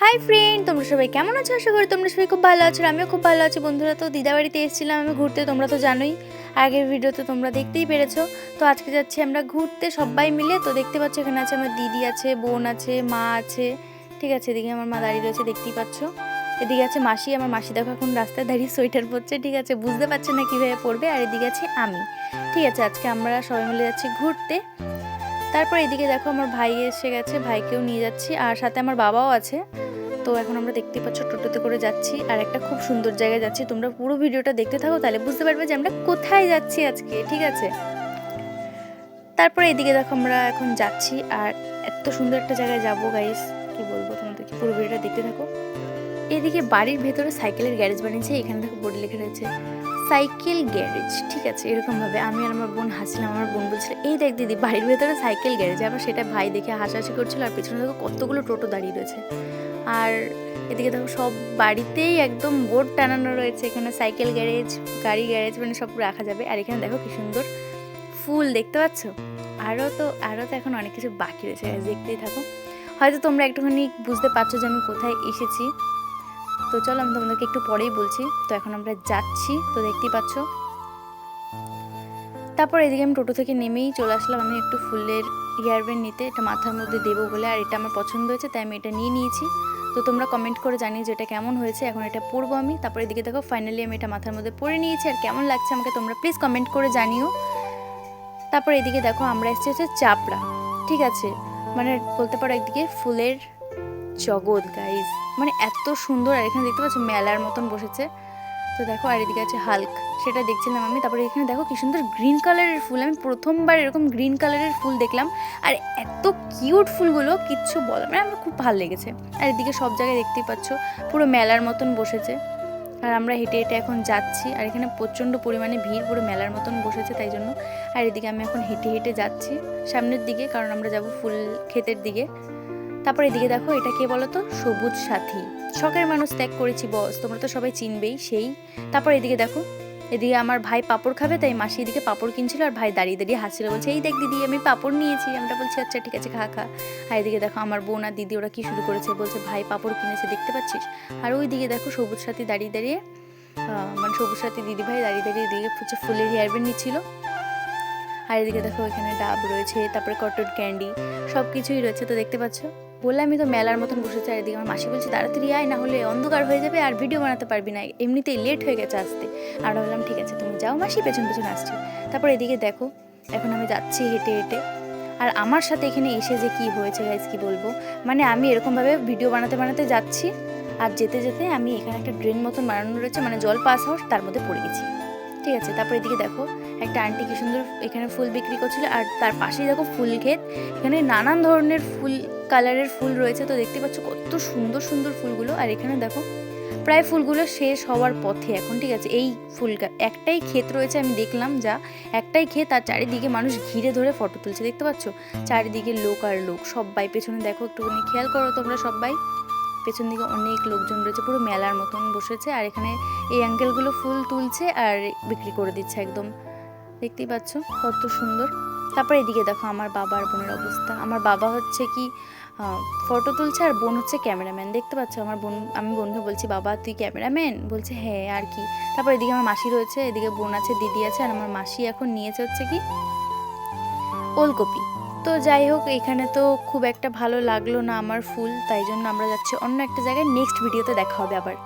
Hi friend তোমরা সবাই কেমন আছো? আশা করি তোমরা সবাই খুব ভালো আছো আমিও খুব ভালো আছি। বন্ধুরা, তো দিদা বাড়িতে এসেছিলাম আমি ঘুরতে, তোমরা তো জানোই। আগের ভিডিওতে তোমরা দেখতেই পেরেছ। তো আজকে যাচ্ছি আমরা ঘুরতে সবাই মিলে। তো দেখতে পাচ্ছ, এখানে আছে আমার দিদি আছে, বোন আছে, মা আছে। ঠিক আছে, এদিকে আমার মা দাঁড়িয়ে রয়েছে, দেখতেই পাচ্ছ। এদিকে আছে মাসি, আমার মাসি দেখো এখন রাস্তায় দাঁড়িয়ে সোয়েটার পরছে। ঠিক আছে, বুঝতে পারছে না কীভাবে পড়বে আর এদিকে আছে আমি। ঠিক আছে, আজকে আমরা সবাই মিলে যাচ্ছি ঘুরতে। তারপর এদিকে দেখো আমার ভাই এসে গেছে, ভাইকেও নিয়ে যাচ্ছি আর সাথে আমার বাবাও আছে। তো এখন আমরা দেখতে পাচ্ছ টোটোতে করে যাচ্ছি আর একটা খুব সুন্দর জায়গায় যাচ্ছি। তোমরা পুরো ভিডিওটা দেখতে থাকো, তাহলে বুঝতে পারবে যে আমরা কোথায় যাচ্ছি আজকে, ঠিক আছে? তারপরে এদিকে দেখো আমরা এখন যাচ্ছি আর এত সুন্দর একটা জায়গায় যাব গাইস কি বলব তোমাদেরকে? পুরো ভিডিওটা দেখতে থাকো। এদিকে বাড়ির ভেতরে সাইকেলের গ্যারেজ বানিয়েছে, এখানে দেখো বোর্ড লেখা রয়েছে। সাইকেল গ্যারেজ, ঠিক আছে? এরকম ভাবে আমি আর আমার বোন হাসছিলাম, আমার বোন বলছিল, এই দেখ দিদি, বাড়ির ভেতরে সাইকেল গ্যারেজ। আবার সেটা ভাই দেখে হাসাহাসি করছিল, আর পেছনে দেখো কতগুলো টোটো দাঁড়িয়ে রয়েছে। আর এদিকে দেখো সব বাড়িতেই একদম বোর্ড টানানো রয়েছে, এখানে সাইকেল গ্যারেজ, গাড়ি গ্যারেজ মানে সব রাখা যাবে। আর এখানে দেখো কি সুন্দর ফুল দেখতে পাচ্ছ? আরও তো আরও তো এখন অনেক কিছু বাকি রয়েছে, দেখতেই থাকো। হয়তো তোমরা একটুখানি বুঝতে পারছ যে আমি কোথায় এসেছি। তো চলো আমি তোমাদেরকে একটু পরেই বলছি। তো এখন আমরা যাচ্ছি, তো দেখতেই পাচ্ছ। তারপর এদিকে আমি টোটো থেকে নেমেই চলে আসলাম আমি একটু ফুলের ইয়ারব্যান্ড নিতে। এটা মাথার মধ্যে দেবো বলে আর এটা আমার পছন্দ হয়েছে, তাই আমি এটা নিয়ে নিয়েছি। তো তোমরা কমেন্ট করে জানিয়ে যে এটা কেমন হয়েছে। এখন এটা পরবো আমি। তারপর এদিকে দেখো ফাইনালি আমি এটা মাথার মধ্যে পরে নিয়েছি আর কেমন লাগছে আমাকে তোমরা প্লিজ কমেন্ট করে জানিও। তারপর এদিকে দেখো আমরা এসেছি হচ্ছে চাপড়া, ঠিক আছে? মানে বলতে পারো একদিকে ফুলের জগৎ গাইজ মানে এত সুন্দর, আর এখানে দেখতে পাচ্ছ মেলার মতন বসেছে। তো দেখো, আর এদিকে আছে হাল্ক সেটা দেখছিলাম আমি। তারপরে এখানে দেখো কি সুন্দর গ্রিন কালারের ফুল। আমি প্রথমবার এরকম গ্রিন কালারের ফুল দেখলাম। আর এত কিউট ফুলগুলো, কিচ্ছু বলার মানে আমার খুব ভালো লেগেছে। আর এদিকে সব জায়গায় দেখতেই পাচ্ছ, পুরো মেলার মতন বসেছে। আর আমরা হেঁটে হেঁটে এখন যাচ্ছি, আর এখানে প্রচণ্ড পরিমাণে ভিড়, পুরো মেলার মতন বসেছে তাই জন্য। আর এদিকে আমি এখন হেঁটে হেঁটে যাচ্ছি, সামনের দিকে, কারণ আমরা যাব ফুল ক্ষেতের দিকে। তারপর এদিকে দেখো, এটা কে বলো তো সবুজ সাথী। শখের মানুষ ত্যাগ করেছি, বস। তোমরা তো সবাই চিনবেই সেই। তারপর এদিকে দেখো, এদিকে আমার ভাই পাপড় খাবে, তাই মাসি এদিকে পাপড় কিনছিল আর ভাই দাঁড়িয়ে দাঁড়িয়ে হাসছিল। বলছে, এই দেখ দিদি, আমি পাপড় নিয়েছি। আমরা বলছি আচ্ছা ঠিক আছে, খা খা। আর এদিকে দেখো, আমার বোন আর দিদি ওরা কি শুরু করেছে? বলছে, ভাই পাপড় কিনেছে, দেখতে পাচ্ছিস? আর ওই দিকে দেখো, সবুজ সাথী দাঁড়িয়ে দাঁড়িয়ে মানে সবুজ সাথী দিদি ভাই দাঁড়িয়ে দাঁড়িয়ে এদিকে হচ্ছে ফুলের হেয়ারব্যান্ড নিচ্ছিল। আর এদিকে দেখো, এখানে ডাব রয়েছে, তারপরে কটন ক্যান্ডি সব কিছুই রয়েছে, তো দেখতে পাচ্ছ? বললে আমি তো মেলার মতন বসেছি আর এদিকে আমার মাসি বলছে, তাড়াতাড়ি আয়, না হলে অন্ধকার হয়ে যাবে আর ভিডিও বানাতে পারবি না। এমনিতেই লেট হয়ে গেছে আসতে। আর বললাম, ঠিক আছে, তুমি যাও মাসি, পেছন পেছন আসছি। তারপর এদিকে দেখো, এখন আমি যাচ্ছি হেঁটে হেঁটে। আর আমার সাথে এখানে এসে যে কি হয়েছে গাইজ কি বলব? মানে আমি এরকমভাবে ভিডিও বানাতে বানাতে যাচ্ছি, আর যেতে যেতে আমি এখানে একটা ড্রেন মতন বানানো রয়েছে মানে জল পাস হাউস তার মধ্যে পড়ে গেছি। ঠিক আছে, তারপর এদিকে দেখো একটা আন্টি কি সুন্দর এখানে ফুল বিক্রি করছিল আর তার পাশেই দেখো ফুল ক্ষেত। এখানে নানান ধরনের ফুল, কালারের ফুল রয়েছে। তো দেখতে পাচ্ছ কত সুন্দর সুন্দর ফুলগুলো। আর এখানে দেখো, প্রায় ফুলগুলো শেষ হওয়ার পথে এখন, ঠিক আছে? এই ফুলগা একটাই ক্ষেত রয়েছে, আমি দেখলাম যা। একটাই ক্ষেত, আর চারিদিকে মানুষ ঘিরে ধরে ফটো তুলছে, দেখতে পাচ্ছ? চারিদিকে লোক আর লোক, সবাই পেছনে দেখো, একটুখানি খেয়াল করো তোমরা সবাই। পেছন দিকে অনেক লোকজন রয়েছে, পুরো মেলার মতন বসেছে। আর এখানে এই অ্যাঙ্কেলগুলো ফুল তুলছে আর বিক্রি করে দিচ্ছে একদম। দেখতেই পাচ্ছ কত সুন্দর। তারপর এদিকে দেখো আমার বাবা আর বোনের অবস্থা। আমার বাবা হচ্ছে কি ফটো তুলছে আর বোন হচ্ছে ক্যামেরাম্যান দেখতে পাচ্ছ আমার বোন, আমি বন্ধু বলছি, বাবা, তুই ক্যামেরাম্যান বলছে হ্যাঁ আর কি। তারপর এদিকে আমার মাসি রয়েছে, এদিকে বোন আছে, দিদি আছে, আর আমার মাসি এখন নিয়েছে হচ্ছে কি, ওলকপি। তো যাই হোক, এখানে তো খুব একটা ভালো লাগল না আমার ফুল, তাই জন্য আমরা যাচ্ছি অন্য একটা জায়গায়। নেক্সট ভিডিওতে দেখা হবে আবার।